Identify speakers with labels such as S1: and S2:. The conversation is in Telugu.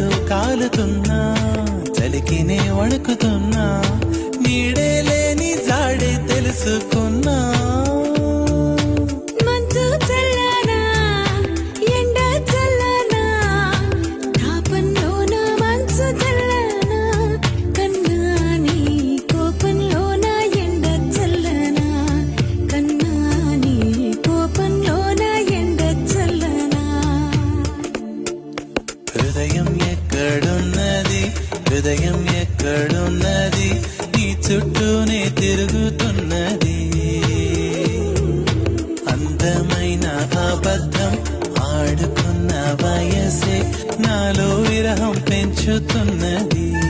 S1: వాలుతున్నా చలికినే వణుకుతున్నా నీడే లేని జాడే తెలుసుకున్నా. హృదయం ఎక్కడున్నది? హృదయం ఎక్కడున్నది? నీ చుట్టూనే తిరుగుతున్నది. అందమైన అబద్ధం ఆడుకున్న వయసే నాలో విరహం పెంచుతున్నది.